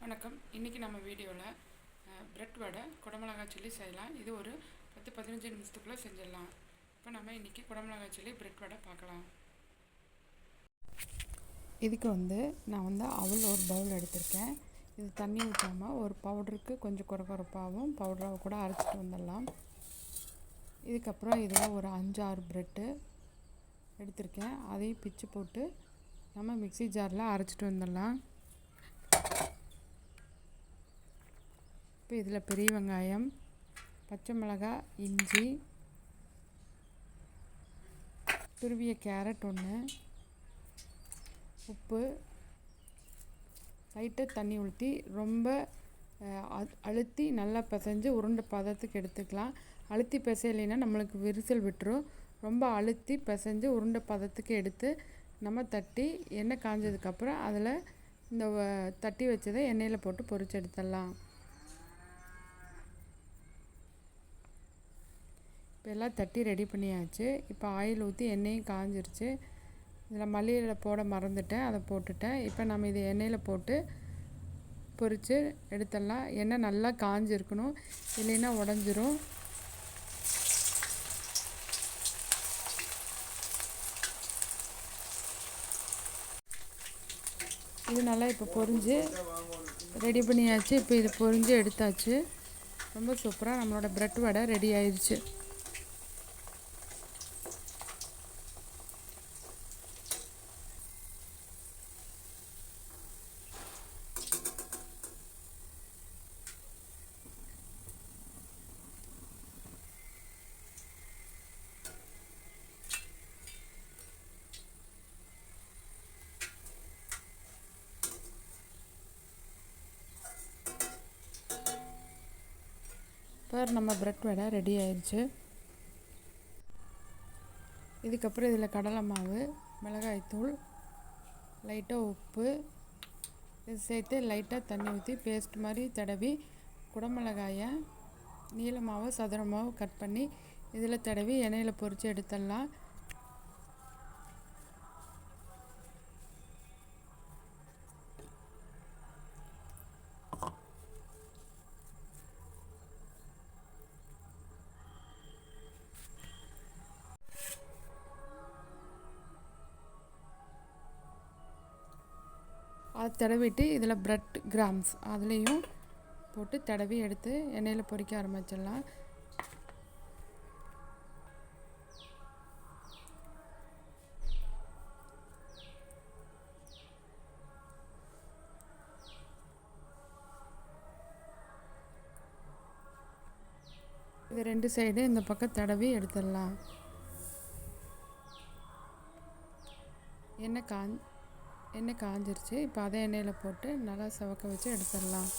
வணக்கம். இன்றைக்கி நம்ம வீடியோவில் பிரெட் வடை குடமிளகாய் சில்லி செய்யலாம். இது ஒரு பத்து பதினஞ்சு நிமிஷத்துக்குள்ளே செஞ்சிடலாம். இப்போ நம்ம இன்றைக்கி குடமிளகாய் சில்லி பிரெட் வடை பார்க்கலாம். இதுக்கு வந்து நான் வந்து அவள் ஒரு பவுல் எடுத்திருக்கேன். இது தண்ணி ஊற்றாமல் ஒரு பவுடருக்கு கொஞ்சம் குறகுறப்பாகவும் பவுடராக கூட அரைச்சிட்டு வந்துடலாம். இதுக்கப்புறம் இதில் ஒரு அஞ்சு ஆறு ப்ரெட்டு எடுத்திருக்கேன். அதையும் பிச்சு போட்டு நம்ம மிக்சி ஜாரில் அரைச்சிட்டு வந்துடலாம். இப்போ இதில் பெரிய வெங்காயம் பச்சை மிளகாய் இஞ்சி துருவிய கேரட் ஒன்று உப்பு லைட்டாக தண்ணி ஊற்றி ரொம்ப அழுத்தி நல்லா பிசைஞ்சு உருண்டை பதத்துக்கு எடுத்துக்கலாம். அழுத்தி பிசையலைன்னா நம்மளுக்கு விரிசல் விட்டுரும். ரொம்ப அழுத்தி பிசைஞ்சு உருண்டை பதத்துக்கு எடுத்து நம்ம தட்டி எண்ணெய் காஞ்சதுக்கப்புறம் அதில் இந்த தட்டி வச்சதை எண்ணெயில் போட்டு பொரிச்சு எடுத்துடலாம். இப்போ எல்லாம் தட்டி ரெடி பண்ணியாச்சு. இப்போ ஆயில் ஊற்றி எண்ணெயும் காஞ்சிருச்சு. இதில் மல்லியில் போட மறந்துட்டேன். அதை போட்டுட்டேன். இப்போ நம்ம இதை எண்ணெயில் போட்டு பொரித்து எடுத்துடலாம். எண்ணெய் நல்லா காஞ்சிருக்கணும். இல்லைன்னா உடஞ்சிரும். இது நல்லா இப்போ பொரிஞ்சு ரெடி பண்ணியாச்சு. இப்போ இது பொரிஞ்சு எடுத்தாச்சு. ரொம்ப சூப்பராக நம்மளோட ப்ரெட் வடை ரெடி ஆயிடுச்சு இப்போ நம்ம ப்ரெட் வடை ரெடி ஆயிடுச்சு இதுக்கப்புறம் இதில் கடலை மாவு மிளகாய்த்தூள் லைட்டாக உப்பு இது சேர்த்து லைட்டாக தண்ணி ஊற்றி பேஸ்ட் மாதிரி தடவி குடமிளகாயை நீளமாகவும் சதுரமாகவோ கட் பண்ணி இதில் தடவி எண்ணெயில் பொரித்து எடுத்துடலாம். அதை தடவிட்டு இதில் ப்ரெட் கிராம்ஸ் அதுலேயும் போட்டு தடவி எடுத்து எண்ணெயில் பொரிக்க ஆரம்பிச்சிடலாம். இது ரெண்டு சைடு இந்த பக்கம் தடவி எடுத்துடலாம். எண்ணெய் காஞ் எண்ணெய் காஞ்சிருச்சு. இப்போ அதே எண்ணெயில் போட்டு நல்லா சவக்க வச்சு எடுத்துடலாம்.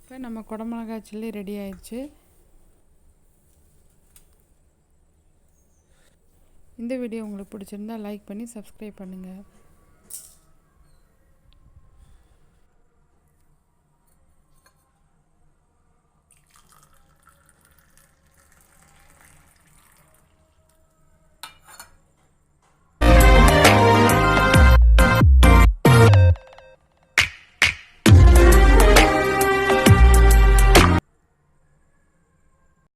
இப்போ நம்ம குடமிளகாய் சில்லி ரெடி ஆயிடுச்சு. இந்த வீடியோ உங்களுக்கு பிடிச்சிருந்தா லைக் பண்ணி சப்ஸ்கிரைப் பண்ணுங்கள்